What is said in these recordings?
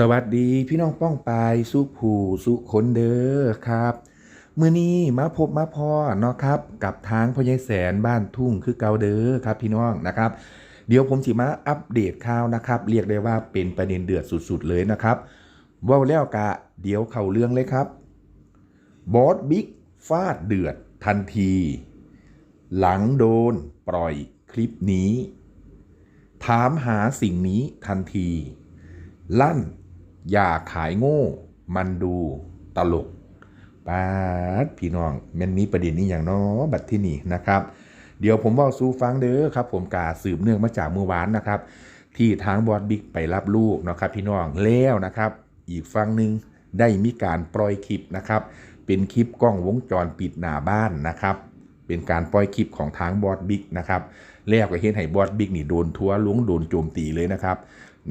สวัสดีพี่น้องป้องปายสุผูสุคนเด้อครับมื้อนี้มาพบมาพ่อเนาะครับ กับทางพ่อใหญ่แสนบ้านทุ่งคือเกาเด้อครับ พี่น้องนะครับ เดี๋ยวผมสิมาอัปเดตข่าวนะครับ เรียกได้ว่าเป็นประเด็นเดือดสุดๆเลยนะครับว่าแล้วกะเดี๋ยวเข้าเรื่องเลยครับ บอสบิ๊กฟาดเดือดทันที หลังโดนปล่อยคลิปนี้ ถามหาสิ่งนี้ทันที ลั่น อย่าขายโง่ มันดูตลกปาดพี่น้องมันมีประเด็นนี้อย่างน้อบัดที่นี่นะครับ เดี๋ยวผมว่าสู้ฟังเด้อครับผมกาสืบเนื่องมาจากเมื่อวานนะครับ ที่ทางบอดบิ๊กไปรับลูกนะครับพี่น้องแล้วนะครับ อีกฟังหนึ่งได้มีการปล่อยคลิปนะครับ เป็นคลิปกล้องวงจรปิดหน้าบ้านนะครับ เป็นการปล่อยคลิปของทางบอดบิ๊กนะครับแล้วก็เห็นให้บอดบิ๊กนี่โดนทัวร์ลวงโดนโจมตีเลยนะครับ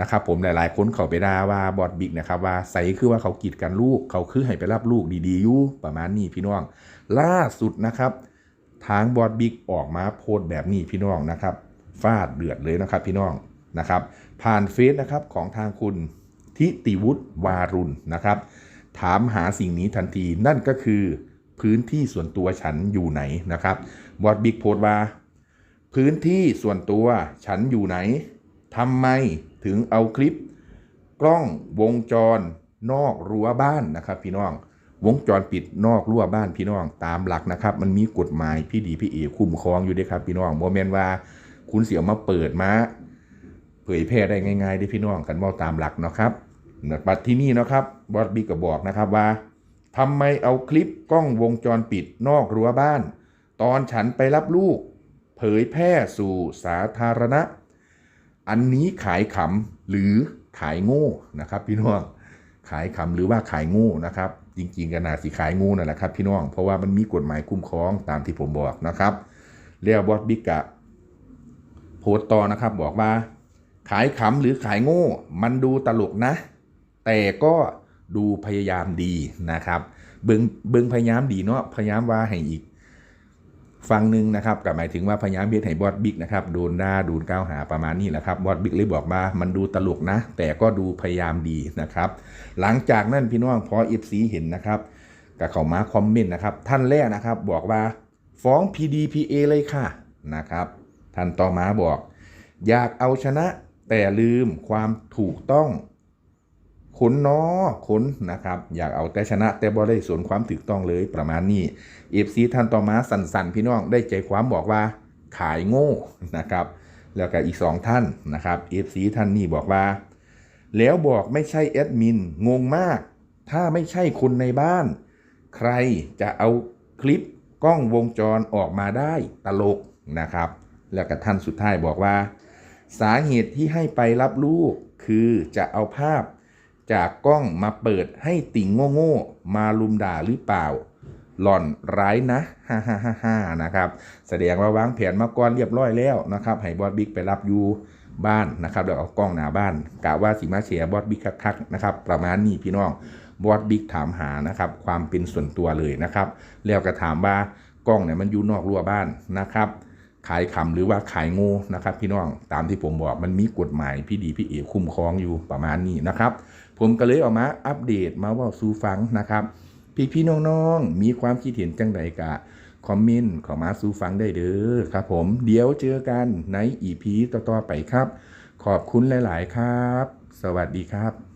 นะครับผมหลายๆ คนเขาไปด่าว่าบอดบิ๊กนะครับว่าใส่คือว่าเขากีดกันลูก เขาคือให้ไปรับลูกดีๆอยู่ประมาณนี้พี่น้อง ล่าสุดนะครับ ทางบอดบิ๊กออกมาโพสต์แบบนี้พี่น้องนะครับฟาดเดือดเลยนะครับพี่น้องนะครับ ผ่านเฟซนะครับของทางคุณทิติวุฒิวารุณนะครับ ถามหาสิ่งนี้ทันทีนั่นก็คือพื้นที่ส่วนตัวฉันอยู่ไหนนะครับบอดบิ๊กโพสต์ว่า พื้นที่ส่วนตัวฉันอยู่ไหน ทำไมถึงเอาคลิป กล้องวงจรนอกรั้วบ้านนะครับพี่น้อง วงจรปิดนอกรั้วบ้านพี่น้องตามหลักนะครับ มันมีกฎหมายพี่ดีพี่เอคุ้มครองอยู่ด้วยครับพี่น้องโมเมนว่าคุณเสี่ยวมาเปิดมาเผยแพร่ได้ง่ายๆได้พี่น้องกันว่าตามหลักนะครับบัดที่นี่นะครับบอสบิ๊กก็บอกนะครับว่าทำไมเอาคลิปกล้องวงจรปิดนอกรั้วบ้าน ตอนฉันไปรับลูก เผยแพร่สู่สาธารณะ อันนี้ขายขำหรือขายโง่นะครับ พี่น้องขายขำหรือว่าขายโง่นะครับ จริงๆกันนาสิขายโง่นั่นแหละครับ พี่น้องเพราะว่ามันมีกฎหมายคุ้มครองตามที่ผมบอกนะครับเรียกบอสบิ๊กอะโพสต์ต่อนะครับบอกว่า ขายขำหรือขายโง่ มันดูตลกนะ แต่ก็ดูพยายามดีนะครับ เบิงเบิงพยายามดีเนาะพยายามว่าให้อีก ฟังหนึ่งนะครับก็หมายถึงว่าพยายามเบียดให้บอสบิ๊กนะครับโดนด่าโดนก้าวหาประมาณนี้แหละครับบอสบิ๊กเลยบอกว่ามันดูตลกนะ แต่ก็ดูพยายามดีนะครับ หลังจากนั้นพี่น้องพอเอฟซีเห็นนะครับก็เข้ามาคอมเมนต์นะครับท่านแรกนะครับบอกว่าฟ้อง PDPA เลยค่ะนะครับท่านต่อมาบอก อยากเอาชนะแต่ลืมความถูกต้อง ขนนอขนนะครับ อยากเอาแต่ชนะแต่บ่ได้สวนความถูกต้องเลยประมาณนี้เอฟซีท่านต่อมาสันๆ พี่น้องได้ใจความบอกว่า ขายโง่นะครับ แล้วก็อีกสองท่านนะครับเอฟซีท่านนี้บอกว่า แล้วบอกไม่ใช่แอดมินงงมาก ถ้าไม่ใช่คนในบ้าน ใครจะเอาคลิปกล้องวงจรออกมาได้ตลกนะครับ แล้วก็ท่านสุดท้ายบอกว่า สาเหตุที่ให้ไปรับลูกคือจะเอาภาพ จากกล้องมาเปิดให้ติ่งโง่ๆมาลุมด่าหรือเปล่า หล่อนร้ายนะฮ่าฮ่าฮ่าฮ่านะครับ แสดงว่าวางแผนมาก่อนเรียบร้อยแล้วนะครับให้บอสบิ๊กไปรับอยู่บ้านนะครับแล้วเอากล้องหน้าบ้านกะว่าสิมาเชียบอสบิ๊กคักๆนะครับประมาณนี้พี่น้องบอสบิ๊กถามหานะครับความเป็นส่วนตัวเลยนะครับ แล้วก็ถามว่ากล้องเนี่ยมันอยู่นอกรั้วบ้านนะครับ ขายขำหรือว่าขายงูนะครับ พี่น้องตามที่ผมบอกมันมีกฎหมายพี่ดีพี่เอ๋คุ้มครองอยู่ประมาณนี้นะครับ ผมก็เลยเออกมาอัปเดตมาว่าสู่ฟังนะครับ พี่พี่น้องๆมีความคิดเห็นจังใดกะคอมเมนต์ขอมาสู่ฟังได้เด้อครับผมเดี๋ยวเจอกันในอีพีต่อๆไปครับ ขอบคุณหลาย ๆ ครับ สวัสดีครับ